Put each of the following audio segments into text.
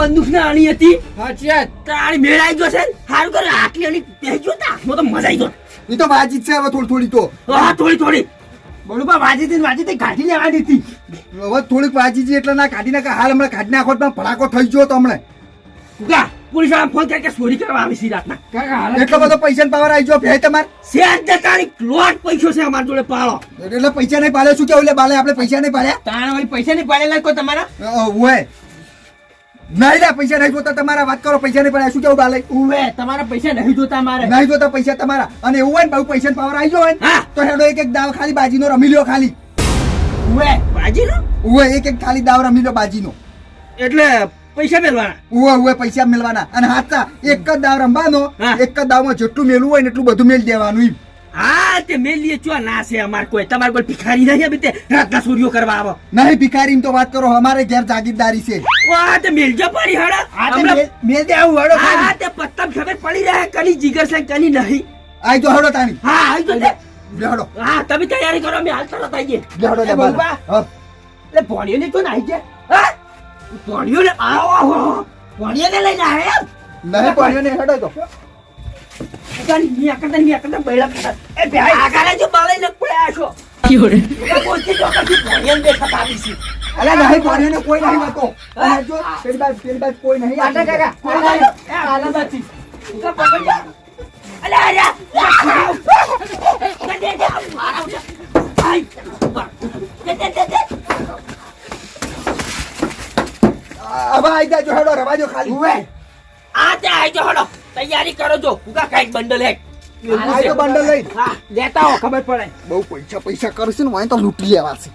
બંદૂક ના આણી હતી. તારી મેળાઈ ગયો છે હારું કરે આટલી આની પહેજો તા હાથમાં તો મજા આવી ગયો. એ તો વાજી જ છે હવે થોડી થોડી તો. હા થોડી થોડી. બળુબા વાજી હતી વાજી હતી કાઢી લેવાની હતી. હવે થોડીક વાજી છે એટલે ના કાઢી નાખે. હાલ હમણાં કાઢી નાખો તો ફટાકો થઈ ગયો તો હમણાં. ગા પોલીસવાળા ફોન કરે કે ચોરી કરવા આવી છે રાતના. એટલો બધો પૈસા ને પાવર આવી ગયો ભાઈ તમાર? શેર ને તારી લોટ પૈસો છે અમાર જોડે પાળો. એટલે પૈસા નહીં પાડે શું કેવું એટલે બાલે? આપણે પૈસા નહીં પાડ્યા? તારા પૈસા નહીં પાડેલા કોઈ તમારા? ઓય નહીં પૈસા નહીં જોતા તમારા. વાત કરો પૈસા નહીં પાડ્યા. શું કેવું બાલે? ઉવે તમારા પૈસા નહીં જોતા મારે. નહીં જોતા પૈસા તમારા. અને એવું હોય ને બહુ પૈસા પાવર આવી ગયો હોય તો હેડો એક એક દાવ ખાલી બાજીનો રમી લ્યો ખાલી. ઉવે બાજીનો? ઉવે એક એક ખાલી દાવ રમી લ્યો બાજીનો. એટલે પૈસા મેળવાના? ઉવે ઉવે પૈસા મેળવાના. અને હાથા એક જ દાવ રમવાનો એક જ દાવમાં જેટલું મેળવું હોય ને એટલું બધું મેળ દેવાનું. હા તે મેલીએ ચો ના છે અમાર કોઈ. તમારે કોઈ ભિખારી નહીં હવે તે રાતના ચોરીઓ કરવા આવો. નહીં ભિખારી તો વાત કરો અમારે ઘેર જાગીરદારી છે. વાહ તે મેલજો પડી હડા. આ મેલ- મેલ દે આવું વડો હા તે પત્તા ખબર પડી રહે કની જીગર છે કની નહીં. આઈ જો હડો તાણી. હા આવી તો. તે. હા તમે તૈયારી કરો મેં હાલ તરત આવી જઈએ. લે બાબા. એટલે ભણ્યો ને તો નાઈ હા? ભણ્યો ને આવો આવો. ભણ્યો ને લઈને આવ્યા નહીં પડ્યો ને હેડો તો. કોઈ નહીં પેલી બાજુ પેલી બાજુ કોઈ આટા કાકા હતી. હવે આઈ જાજો હેડો રવાજો ખાલી આ તે આઈ જો હળો. તૈયારી કરો છો ઉકા કાઈક બંડલ હેક બંડલ લઈ. લેતા હો ખબર પડે. બહુ પૈસા પૈસા કરશે ને વાંય તો લૂંટી લેવા છે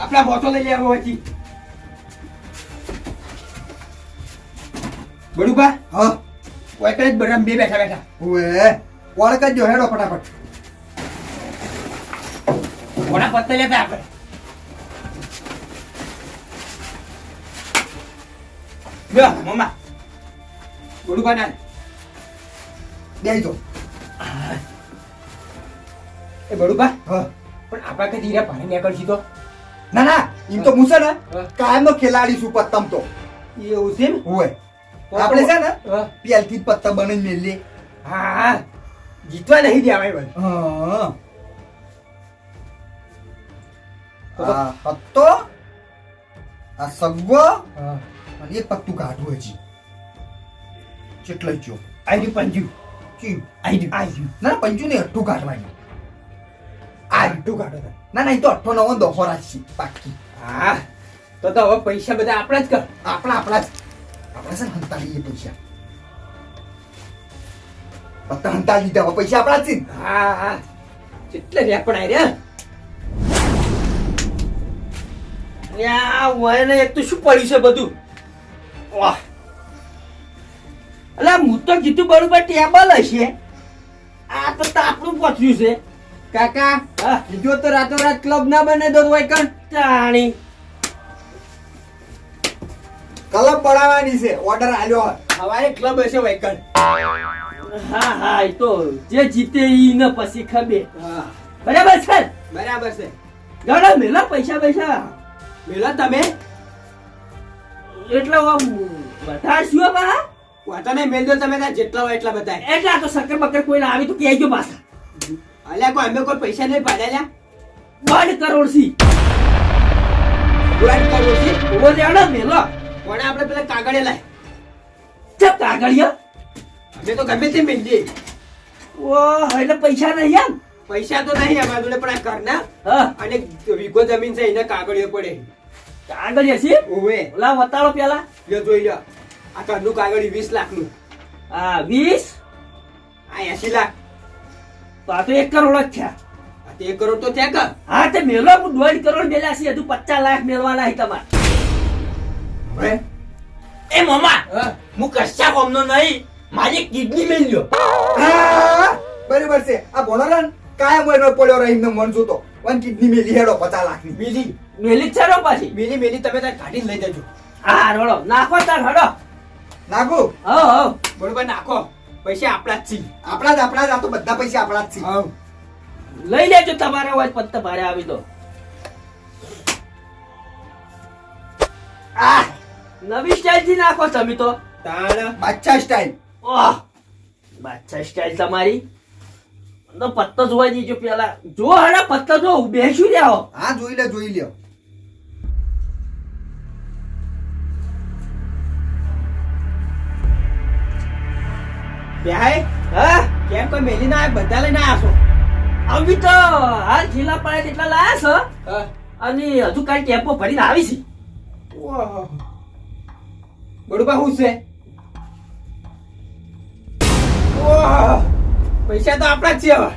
આપણા બોટો લઈ લેવો હતી બળુબા હા. કોઈ કઈ બરામ બે બેઠા બેઠા. ઓએ જો હેડો ફટાફટ. કોના પત્તા લેતા આપણે. લ્યો મમ્મા. બળુબા ના બેહી જો. એ બળુબા હા. પણ આપણા કઈ ધીરે પાણી નીકળશી તો. ના ના એમ તો મૂસે ને. હા. કાયમ નો ખેલાડી છું પત્તમ તો. એવું છે ને ઓય આપણે છે ને હા. પેલથી પત્તા બની મેલી હા હા. જીતવા નહીં દેવાય ભાઈ. હા. આ હતો આ સગવો અને એક પત્તું કાઢવું હજી. ચેટલો જો. આઈ રહ્યું પંજુ. ચી આઈ રહ્યું આઈ રહ્યું ના પંચું ને અઠ્ઠું કાઢવાની. આ રીતું કાઢો. ના ના એ તો અઠ્ઠો નવો દોહો રાખી પાકી હા તો તો હવે પૈસા બધા આપણા જ કર આપણા આપણા જ. આપણે છે હંતા લઈએ પૈસા. પત્તા હંતા લીધા હવે પૈસા આપણા જ છે હા હા. કેટલા રહ્યા પણ આઈ રહ્યા ને એક તો શું પડ્યું છે બધું? અલા હું તો કીધું બરોબર ટેબલ હશે. આ તો તાપણું પહોંચ્યું છે. કાકા જો તો રાતોરાત ક્લબ ના બને દો હોય કણ જાણી કલમ પડાવવાની છે ઓર્ડર આલ્યો. હવારે ક્લબ હશે વૈકણ. હા હા એ તો જે જીતે ઈ ને પછી ખબે. હા. બરાબર છે? બરાબર છે. ગણો મેલા પૈસા પૈસા. મેલા તમે? એટલે આમ બધા શું બા વાતો નહીં મેલ દો તમે તાર જેટલા હોય એટલા બધા એટલે તો શક્કર બક્કર કોઈ ના આવી તો કહેજો પાછા. અલ્યા કોઈ અમે કોઈ પૈસા નહીં પાડ્યા દોઢ કરોડ સી દોઢ કરોડ સી ઓ લેવડો મેલો. કોણે આપણે પેલા કાગળે લાય ચપ કાગળિયા? અમે તો ગમે તે મેલ દઈએ. ઓ એટલે પૈસા નહીં એમ? પૈસા તો નહીં અમારા જોડે પણ આ ઘરના હા. અને વિગો જમીન છે એને કાગળીઓ પડે. કાગળિયા છે? ઓવે ઓલા વતાળો પેલા? લ્યો જોઈ લ્યો. આ ઘરનું કાગળી વીસ લાખનું. હા વીસ? આ એસી લાખ. તો આ તો એક કરોડ જ થયા. આ તો એક કરોડ તો થયા કા હા તે મેલો હું દોઢ કરોડ મેલ્યા છે હજુ પચાસ લાખ મેળવાના છે તમારે. હવે? એ મમા હા. કશા કોમનો નહીં મારી કિડની મેલ્યો બરાબર છે. આ ભણોરા ને કાયમ એનો પડ્યો રહીને મન જોતો. વન કિડની મેલી હેડો પચાસ લાખની. બીજી મેલી જ છે પાછી. મેલી મેલી તમે તાર કાઢી લઈ જજો. હા રડો નાખો તાર હડો નાખો. હો હો. બરોબર નાખો. પૈસા આપણા જ છે આપણા જ આપણા જ આ તો બધા પૈસા આપણા જ છે હવ. લઈ લેજો તમારા હોય પત્તા ભારે આવી દો. આ. નવી સ્ટાઇલથી નાખો તમે તો. તાણ. બાદશાહ સ્ટાઇલ. ઓહ. બાદશાહ સ્ટાઇલ તમારી. પત્તો જોવા જઈજો પેલા. જો હડા પત્તો જો બેસું રહ્યા. હા જોઈ લે જોઈ લ્યો. બેહાય? હા કેમ કોઈ મેલી ના બધા લઈને આશો અમે તો હાલ જિલ્લા પડે એટલા લાયા છે? અને હજુ કાંઈ ટેમ્પો ભરીને આવી છે. બડુબા શું છે! પૈસા તો આપણા જ છે હવે.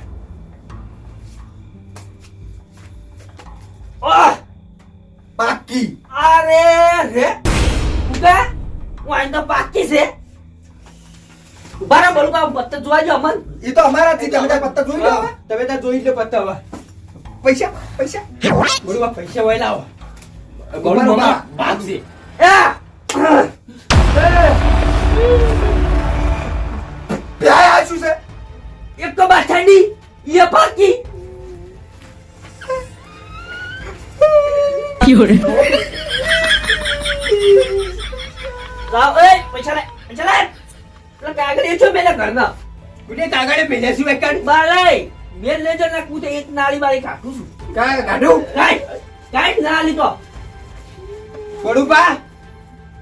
પાકી. અરે રે ઉગા હું તો બાકી છે. બરાબર બળુકા પત્તા જોવા જો અમન. એ તો અમારા થી તમે પત્તા જોઈ લો. તમે ત્યાં જોઈ લો પત્તા હવે. પૈસા પૈસા. બોલું પૈસા વહેલા આવો. ઊભા રહો, બા. ભાગ છે. બે આ શું છે? એક તો બાછાડી એ બાકી લાવ એ પૈસા લે પૈસા લે પેલા કાગળ છો મેલે ઘરના ગુડે કાગળે ભેજા શું એકાડ બાલાઈ બેન લેજો ને કૂતે એક નાળી વાળી કાઢું છું. કા કાઢું? કાઈ કાઈ નાળી તો. બડુબા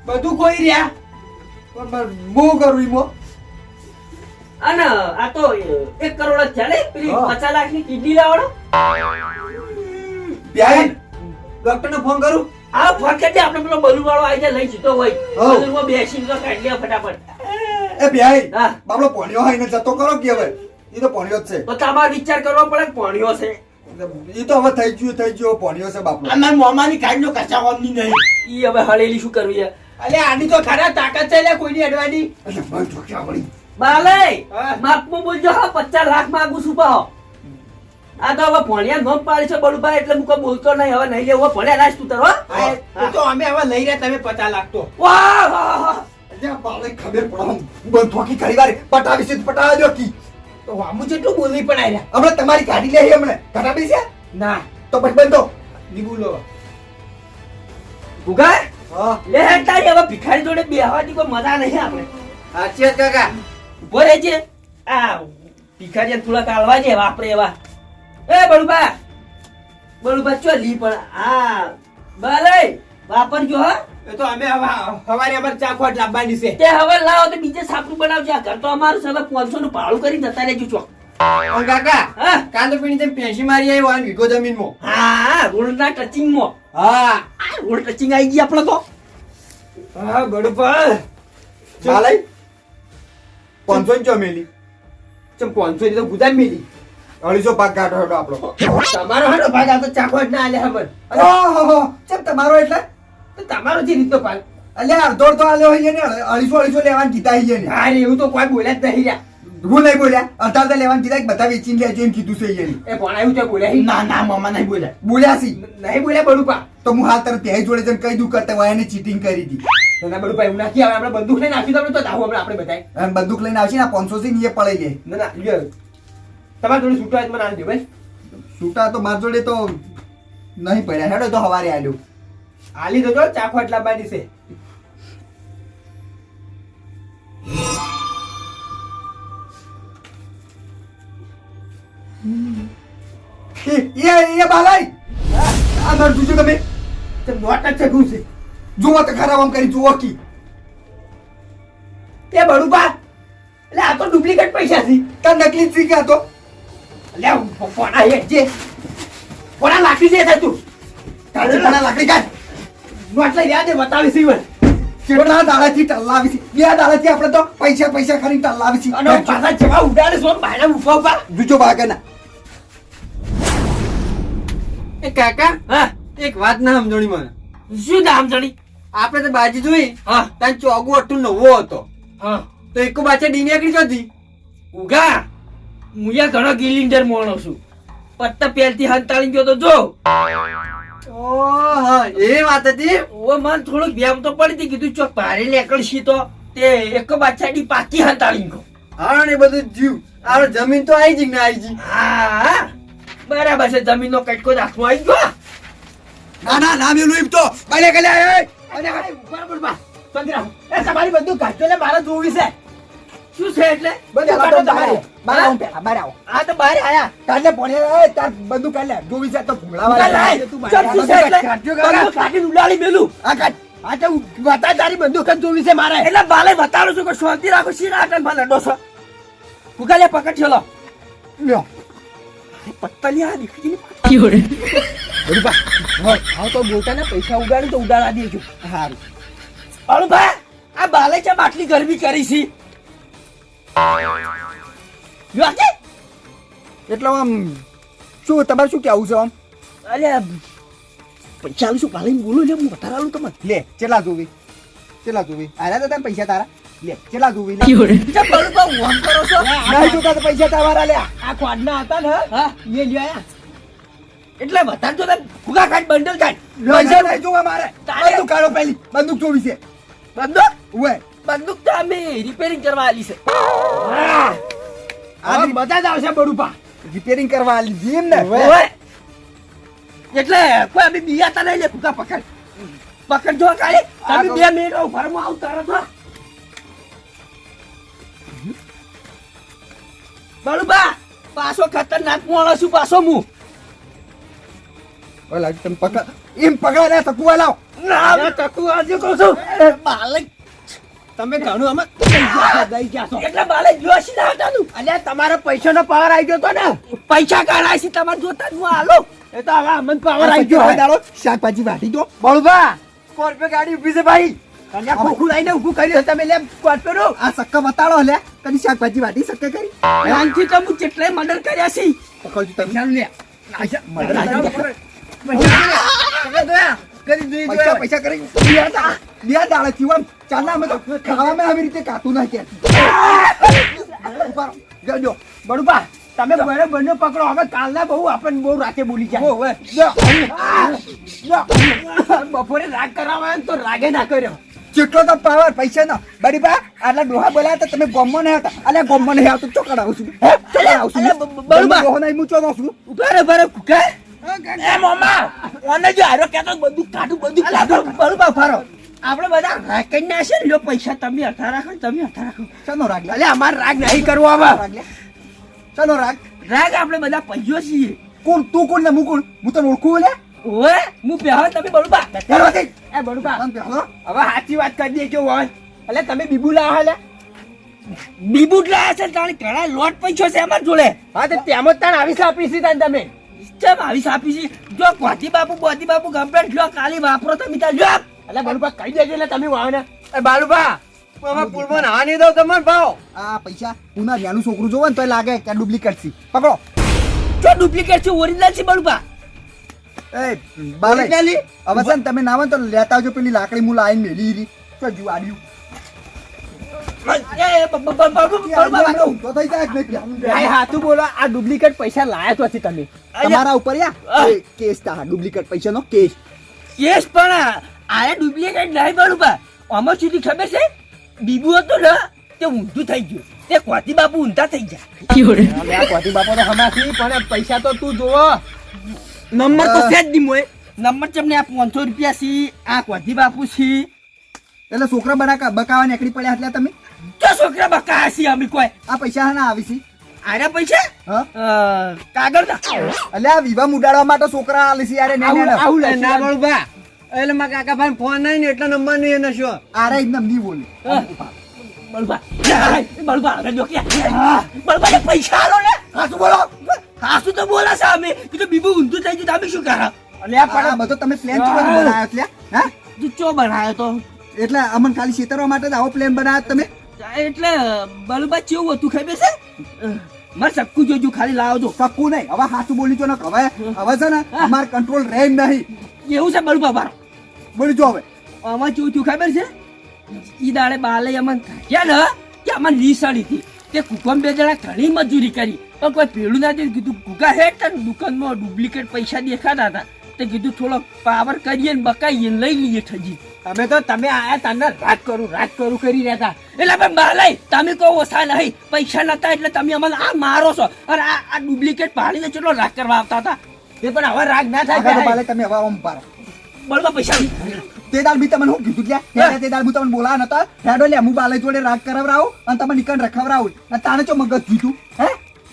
બધું કોઈ રહ્યા. પણ હું કરું ઈમો અને આ તો એક કરોડ જ ચાલે પેલી. પચાસ લાખની કિડની લાવડો બેન ડોક્ટર ને ફોન કરું? આ ફોન કરી આપણે પેલો બલૂન વાળો આવી જાય લઈ જતો હોય. બેસી તો કાઢી લે ફટાફટ. એ ભાઈ બાપડો પોણ્યો હોય ને જતો કરો કે હવે? એ તો પોણ્યો જ છે. તો તમારે વિચાર કરવો પડે પોણ્યો છે. એ તો હવે થઈ ગયું થઈ ગયું પોણ્યો છે બાપડો. અમાર મોમાની કાઢનો કચા વામની નહીં. ઈ હવે હળેલી શું કરવી અલે આની તો ખરા તાકાત છે લે કોઈની અડવાની. એટલે મને ઠોક્યા વળી. બાલય હા. માપમાં બોલજો હા પચાસ લાખ માંગુ છું પાહો આ તો હવે ભણ્યા નોમ પાડી છે બળુભાઈ એટલે હું કોઈ બોલતો નહીં હવે નહીં લેવો ભણ્યા લાશ તું તારો તો અમે હવે લઈ રહ્યા તમે પચાસ લાગતો વાહ વાહ. વાહ અલ્યા ખબર પડે હમ. બંધ ઘણી વાર પટાવી છે પટાવી દો કી. તો વામું જેટલું બોલવી પણ આર્યા હમણાં તમારી ગાડી લે હમણે. કટાવી છે? ના. તો પછી બંધો ની બોલો ભૂગા લે હેડતા હવે ભિખારી જોડે બેહવાની કોઈ મજા નહીં આપણે. સાચી કાકા. ઊભો રહેજે. આ ભિખારી થોડા કાલવા છે વાપરે એવા. એ બળુબા બળુબા ચો લી પણ આ. બાલય વાપરજો હા. એ તો અમે હવે સવારે અમારે ચા ખોટ લાવવાની છે. તે હવે લાવો તો બીજે સાપરું બનાવજો. આ ઘર તો અમારું છે. હવે નું ભાડું કરી જતા રહેજો ચોક કાકા હા? કાંદો પીણી તેમ પેન્સી મારી આવી વાન વિગો જમીન મો હા રોડના મો હા. આ રોડ ટચિંગ આવી ગઈ આપણે તો. હા બડુપા ચાલે પાંચસો ની ચમેલી ચમ પાંચસો ની તો ગુદામ મેલી. અઢીસો પાક કાઢો હેડો આપણો. તમારો હાડો ભાગ આ તો ચાખો ના આલે ખબર ઓહો ચમ તમારો એટલે? તમારો જે રીતનો પાલ અલ્યા અડધો અડધો આલ્યો હોય ને અઢીસો અઢીસો લેવાનું કીધા હઈએ ને. હા એવું તો કોઈ બોલ્યા જ નહીં રહ્યા હું નહીં બોલ્યા? અડધા અડધા લેવાનું કીધા બધા વેચીને લેજો એમ કીધું છે ઈને. એ ભણાયું છે બોલ્યા ના ના મામા નહીં બોલ્યા. બોલ્યા સી નહીં બોલ્યા બડુપા તો હું હાલ તરફ ત્યાં જોડે જઈને કહી દઉં કરતા હોય એને ચીટિંગ કરી હતી ના બડુપા એવું નાખી આવે. આપણે બંદૂક લઈને આવીશું તમને તો દાવું આપણે આપણે અને બંદૂક લઈને આવશે ને પાંચસો થી એ પડાઈ લે. ના ના લ્યો. તમારા જોડે છૂટવા જ મને આલજો ભાઈ. છૂટા તો માર જોડે તો નહીં પડ્યા. હેડો તો હવારે આલ્યો. તમે. તો નોટ જ ચગું છે. જુઓ તો ખરાબ કરી, જુઓ કી. તે બડુપા એટલે આ તો ડુપ્લિકેટ પૈસા છે. તાર નકલી જ શીખ્યા તો? લે ફોના એ જે. ફોના લાખી દે છે તું. પણા લાકડી કાઢ. નોટ રહ્યા દે બતાવી છે કેટલા દાડાથી ટલ્લાવી છે બે દાડાથી આપણે તો પૈસા પૈસા ખરી ટલ્લાવી છે અને પાછા જેવા ઉડાડે છો ભાઈના ઊભા ઊભા. જુજો બાગના એ કાકા હા. એક વાત ના સમજણી મને. શું નામ જણી આપણે તો બાજી જોઈ હા. ત્યાં ચોગુ અટું નવો હતો. હા. તો એક બાચે ડીની આગળ જતી. ઉગા. હું યા ઘણો ગિલિન્ડર મોણો છું. પત્તા પેલથી હંતાળી ગયો તો જો. ઓહ એ વાત હતી? ઓ મન થોડુંક વ્યામ તો પડી હતી કીધું ચોક ભારે લેકડશી તો. તે એક બાછાડી પાકી હતાળી ગયો. હા ને બધું જીવ આ જમીન તો આવી જી ને આવી જી હા બરાબર છે જમીનનો કટકો રાખવો આવી ગયો. ના ના ના મેલું એમ તો બાલે ગલે હા, બરાબર બા. સંગ્રામ એ તમારી બધું એટલે મારે જોવી છે. શું છે એટલે? બધું તમારી. આવો. બહાર આવો પેલા, બહાર આવો. આ તો બાર આયા લે, પોણી, તાર બંદૂક કાઢ જોવી તો ભૂંગળાવા તું કાઢીને ઉડાડી મેલું આ કાઢ. આ તો બતા તારી બંદૂક જ જોવી છે મારે એટલે બાલે બતાડું છું કે શાંતિ રાખો શી રાટન ભલે ડોસો ફુગાલે પકડ છેલો લ્યો. પત્તલિયા દીકરી બધું બા. હવે, હવે તો બોલતા પૈસા ઉગાડી તો ઉડાડા દેજો હારું. અળુ ભાઈ આ બાલે છે આટલી ગરમી કરી છે જો એટલે આમ શું તમારે શું કેવું છે આમ? અરે પૈસા આલું શું બાલે બોલો લે હું વધારે આલું તમે લે કેટલા જોવી? કેટલા જોવી? આલ્યા હતા પૈસા તારા? લે કેટલા જોવી? લે. બાળુ હું કરો છો. નહીં જોતા તો પૈસા તમારા લે આ ક્વાડના હતા ને હા? એ લ્યો આયા. એટલે વધારે તો તને ફુગા કાઢ બંડલ કાઢ પૈસા નહીં જોવા મારે. તારે- બંદૂક કાઢો પહેલી. બંદૂક જોવી છે. બંદૂક? ઉવે. બંદૂક તો અમે રિપેરિંગ કરવા આલી છે. આ બધા જ આવશે બડુપા રિપેરિંગ કરવા આલી દીમ ને. એટલે કોઈ અમે બિયાતા તને લે કુકા પકડ. પકડ જો કાઢી તમે બે મિનિટ ભરમાં આવ તારા તો. બડુપા પાછો ખતરનાક મોણો છું પાછો હું ઓલા તમે પકડ એમ પકડા લે તકુવા લાવ. ના તકુવા આજે કહું છું. બાલક. તમે ઘણું અમે દઈ ગયા છો. એટલે બાલે જોશી ના હટાનું અલ્યા તમારો પૈસાનો પાવર આવી ગયો તો ને? પૈસા કાઢાય છે તમારે જોતા જ હું હાલો. એ તો હવે અમન પાવર આવી ગયો. દાડો શાકભાજી વાટી દો. બળવા સ્કોર્પિયો ગાડી ઊભી છે ભાઈ. કન્યા ખોખું લઈને ઊભું કર્યું તમે લે સ્કોર્પિયો આ સક્કા બતાડો લે કદી શાકભાજી વાટી સક્કા કરી આનથી તો હું જેટલે મર્ડર કર્યા છે. પકડજો તમે. લે મર્ડર કરી. પૈસા કરી. બે દાડા થી આમ ચાલના અમે તો ખાવામાં આવી રીતે કાતું ના કે. જજો બળુભા તમે બરાબર નો પકડો. હવે કાલના બહુ આપણને બહુ રાતે બોલી જાય. બપોરે રાગ કરાવવા તો રાગે ના કર્યો. જેટલો તો પાવર પૈસા નો. બરી બા આટલા ડોહા બોલ્યા તમે ગોમમાં નહીં હતા અલ્યા ગોમમાં નહીં આવતો. ચોકડ આવું છું? ચોકડ આવું છું. અલ્યા, બ- બ- બળુબા. ડોહો નહીં મૂચો નો છું. ઊભા રે ભરે કુકા. એ મોમા ઓને જો આરો કેતો બધું કાઢું બધું કાઢું. બરોબર ફરો આપણે બધા રાગ ના છે ને પૈસા તમે અઠા રાખો તમે અઠા રાખો. ચાલો રાગ? અલે અમાર રાગ નહીં કરવો હવે. ચનો ચાલો રાગ? રાગ આપણે બધા પૈયો છીએ. કોણ તું કોણ ને હું કોણ? હું તને ઓળખું લે ઓએ હું પહેલો તમે ચાલો એ પેલો હવે સાચી વાત કરી દેજો હોય. એટલે તમે બીબુ લાવો લે બીબુટ લાયા છે તાણી ઘણા લોટ પૈસો છે અમાર જોડે. હા તો તેમાં તાણ આવીશ આપીશ છે તાણ તમે. ચમ આવી સાપી છે? જો ગોધી બાપુ ગોધી બાપુ કમ્પ્લેટ જો કાલી વાપરો તમે ત્યાં લ્યો. એટલે બાલુભા કહી દેજો એટલે તમે વાવ ને એ બાલુભા આમાં પુલમાં નાવા નહીં દઉં તમને ભાવ. આ પૈસા પુના રિયાનું છોકરું જોવે ને તો લાગે કે ડુપ્લિકેટ છે. પકડો. જો ડુપ્લિકેટ છે ઓરિજિનલ છે બાલુભા. એ બાલે હવે છે ને તમે નાવા આવે ને તો લેતા આવજો પેલી લાકડી મુલા આઈને મેલી રી. તો જ નહીં ભાઈ હાથું બોલો આ ડુપ્લિકેટ પૈસા લાયા તો નથી તમે. તમારા ઉપર કેસ પૈસાનો કેસ. કેસ પણ આયા ડુપ્લિકેટ નહીં બળુબા આમાં સુધી ખબર છે? બીબુ હતો ને તે ઊંધું થઈ ગયું. તે કોતી બાપુ ઊંધા થઈ ગયા. કોતી બાપુ તો હમાથી પણ પૈસા તો તું જોવો. નંબર તો. છે જ નહીં મોય નંબર તમને આ પાંચસો રૂપિયા છે આ કોતી બાપુ છે એટલે છોકરા બના બકાવા નીકળી પડ્યા એટલે તમે? તો છોકરા બકા છે અમે કોઈ. આ પૈસા ના આવી છે આના પૈસા? કાગળ આ વિવાહ ઉડાડવા માટે છોકરા આલે છે યાર ના લખ્યું. એટલે મારા કાકા ભાઈ ફોન નહીં એટલો નંબર નહીં એને શું? આરે એકદમ નહીં બોલે. જો પૈસા આલો ને. હાસુ બોલો. હાસુ તો બોલા છે અમે. કીધું બીબુ ઊંધું થઈ ગયું તો અમે શું કરા? અલે આ આ પણ બધો તમે પ્લાન ચો બનાવ્યો એટલે? હા? ચો બનાવ્યો તો. એટલે અમન ખાલી છેતરવા માટે જ આવો પ્લાન બનાવ્યો તમે? એટલે બલબા ચેવું હતું ખબર છે? મારે સક્કું જોજો ખાલી લાવજો સક્કું નહીં. હવે હાથું બોલી છો ને હવે હવે છે ને અમાર કંટ્રોલ રહે નહીં. એવું છે બળબા બાર બોલી જો હવે. આમાં કેવું થયું ખબર છે? ઈ દાડે બાલે અમને કાઢ્યા ને કે અમને રીસડી હતી. તે કુકમ બે જણા ઘણી મજૂરી કરી. પણ કોઈ પેલું ના દીધું કીધું કુકા હેઠ તને દુકાનમાં ડુપ્લિકેટ પૈસા દેખાતા હતા. તે કીધું થોડો પાવર કરીએ ને બકાઈએ લઈ લઈએ ઠજી. તમે તો તમે આયા તને રાત કરું રાત કરું કરી રહેતા એટલે પણ બાલાઈ તમે કહો ઓછા નહીં. પૈસા નતા એટલે તમે અમને આ મારો છો. અને આ આ ડુપ્લિકેટ પાડીને કેટલો રાગ કરવા આવતા હતા? એ પણ હવે રાગ ના થાય તમે હવે ઓમ પાડો પૈસા તે દાડ બી તમને શું કીધું કે તે દાડ હું તમને બોલાવા નતો હેડો લે હું બાલે જોડે રાગ કરાવરાવું અને તમે નીકળ રખાવરાવું અને તાણે ચો મગજ જીતું હે?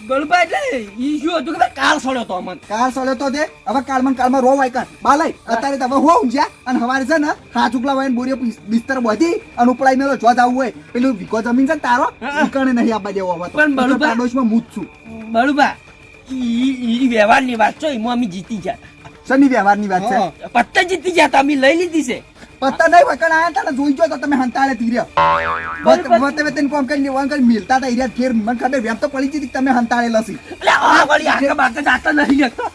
બળુબા એટલે ઈ શું હતું કે ભાઈ કાળ તો અમન? કાર સળ્યો તો તે? હવે રો વાય બાલાઈ અત્યારે હો ઊંઝ્યા અને હવારે છે ને હાથ ઉકલા હોય બોરીઓ બિસ્તર બધી અને ઉપલાઈ મેલો જો જવું હોય. પેલું વિકો જમીન છે ને તારો કણે નહીં આપવા દેવો હવે પણ છું. બળુબા ઈ ઈ વ્યવહારની વાત છો એમાં અમે જીતી ગયા. શની વ્યવહારની વાત છે પત્તા જીતી ગયા તા અમે લઈ લીધી છે પત્તા નહીં વકણ આયા તા ને જોઈ જો તો તમે હંતાળે તીર્યા બરોબર. વતે વતે કોમ કરીને વન કરી મિલતા તા ઈર્યા ફેર મને ખબર વેમ તો પડી જીતી તમે હંતાળે લસી એટલે આ વળી આકે બાકે જાતા નહીં લેતો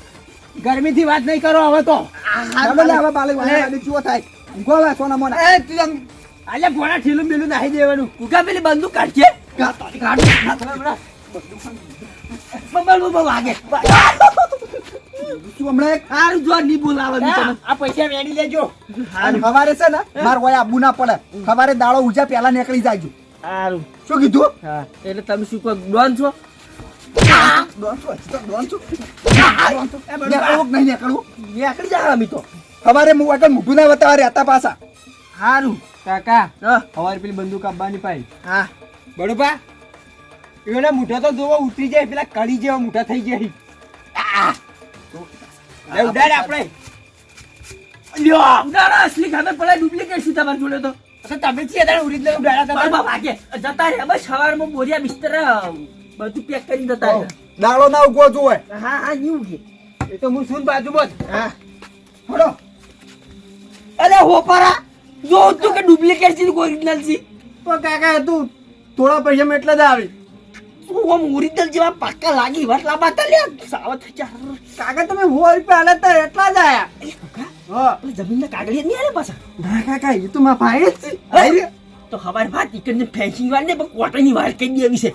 ગરમીથી વાત નહીં કરો હવે તો લે હવે બાલે વાળા વાળે ચૂઓ થાય ઊંઘો સોના મોના એ તું અલ્યા ભોળા ઠેલું બેલું નાહી દેવાનું કુકા પેલી બંદૂક કાઢજે વાગે શું હમણાં એક સારું જો નહીં બોલાવે આ પૈસા વેણી લેજો. અને હવારે છે ને માર હોય આબુ ના પડે હવારે દાડો ઉજા પેલા નીકળી જાય સારું શું કીધું? હા. એટલે તમે શું કહો ડોન છો? ડોન છું, ડોન છું. ડોન છું. નીકળવું કે નહીં નીકળવું? નીકળી જાય અમે તો. સવારે હું આગળ મોઢું ના વતાવા રહેતા પાછા. સારું કાકા હા. હવારે પેલી બંદૂક આપવાની પાઈ. હા. બરોબર? એના મૂઠા તો જોવો ઉતરી જાય પેલા કડી જેવા મૂઠા થઈ જાય. લે ઉડાડ આપણે લ્યો. ઉડાડા અસલી ખબર પડે ડુપ્લિકેટ શું તમારે જોડે તો તમે છીએ તારે ઓરિજિનલ હતા જતા રહ્યા બસ સવારમાં બોરિયા બિસ્તર બધું પેક કરીને જતા દાડો ના ઉગવો જોવે. હા હા એવું કે એ તો હું સુન બાજુ જ. હા. હલો અરે હોપારા જો તું કે ડુપ્લિકેટ છે ઓરિજિનલ છે પણ કાકા તું થોડા પૈસામાં એટલા જ આવે. તું આમ ઓરિજિનલ જેવા પાક્કા લાગી વાત લાંબા તા લે સાવત ચાર કાકા તમે સો રૂપિયા આલે તો એટલા જ આયા. હા. જમીનના કાગળિયા નહીં આલે પાછા? ના કાકા એ તો મારા ભાઈ જ તો હવાર વાત ઈકડને ફેન્સિંગ વાર ને કોટનની વાર કહી દેવી છે.